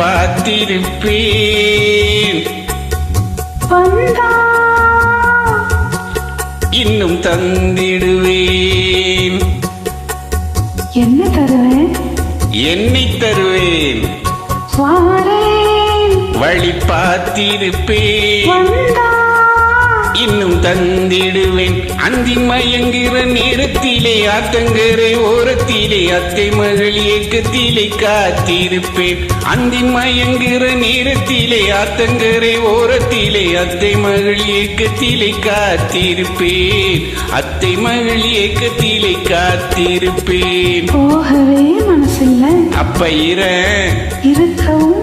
பார்த்திருப்பேன் வந்தா இன்னும் தந்திடுவேன். என்ன தருவேன்? என்னை தருவேன். வழி பார்த்திருப்பேன் இன்னும் தந்திடுவேன். அந்தி மயங்குகிற நேரத்திலே ஆத்தங்கரை ஓரத்திலே அத்தை மகள் இயக்கத்திலே காத்திருப்பேன். அந்தி மயங்குகிற நேரத்திலே ஆத்தங்கரை ஓரத்திலே அத்தை மகள் இயக்கத்திலே காத்திருப்பேன். அத்தை மகள் இயக்கத்திலே காத்திருப்பேன். போகவே மனசில்ல. அப்ப இர. இருக்கவும்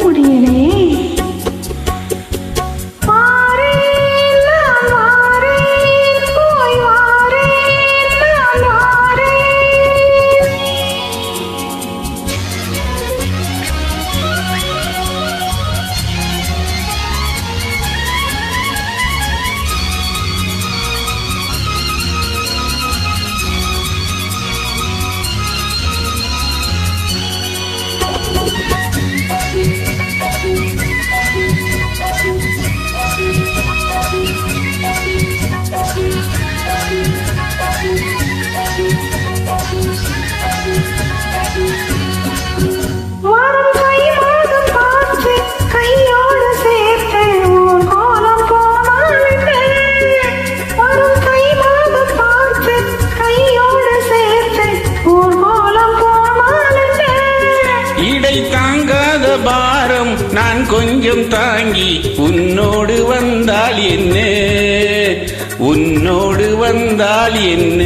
நான் கொஞ்சம் தாங்கி உன்னோடு வந்தால் என்ன? உன்னோடு வந்தால் என்ன?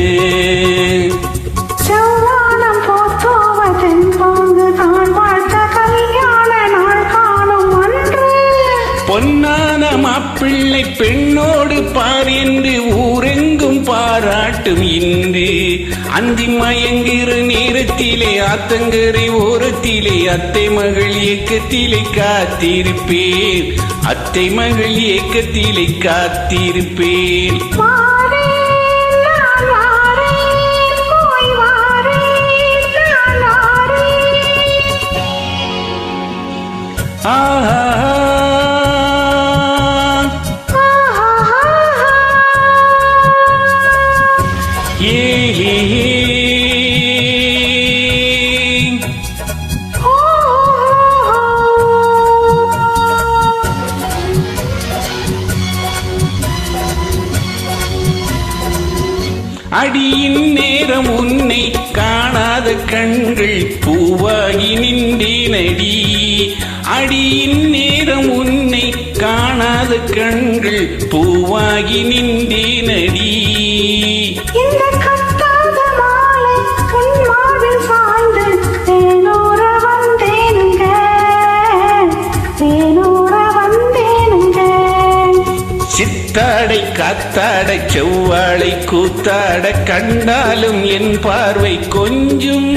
பொன்னான மாப்பிள்ளை பெண்ணோடு பார் என்று ஊரெங்கும் பாராட்டும் இன்று. அந்தி மயங்குகிற நேரத்திலே ஆத்தங்கரை ஓரத்திலே அத்தை மகள் இயக்கத்திலே காத்திருப்பேன். அத்தை மகள் இயக்கத்திலே காத்திருப்பேன். வாரேன், நான் வாரேன், போய் ஆஹா. அடியின் நேரம் உன்னை காணாத கண்கள் பூவாகி நின்றேனடி. அடியின் நேரம் உன்னை காணாத கண்கள் பூவாகி நின்றேனடி. சித்தாடை காத்தாட செவ்வாழை கூத்தாட கண்டாலும் என் பார்வை கொஞ்சம்.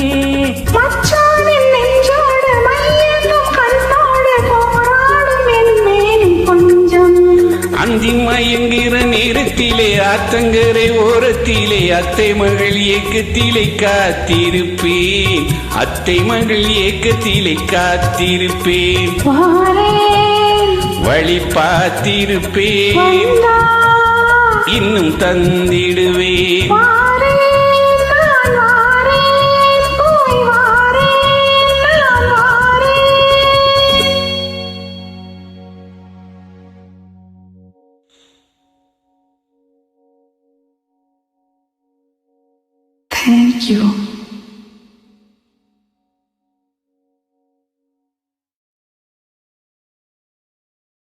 அந்தி மயங்குகிற நேரத்திலே ஆத்தங்கரை ஓரத்திலே அத்தை மகள் இயக்கத்திலே காத்திருப்பேன். அத்தை மகள் இயக்கத்திலே காத்திருப்பேன். வழி பார்த்திருப்பேன் இன்னும் தந்திடுவேன்.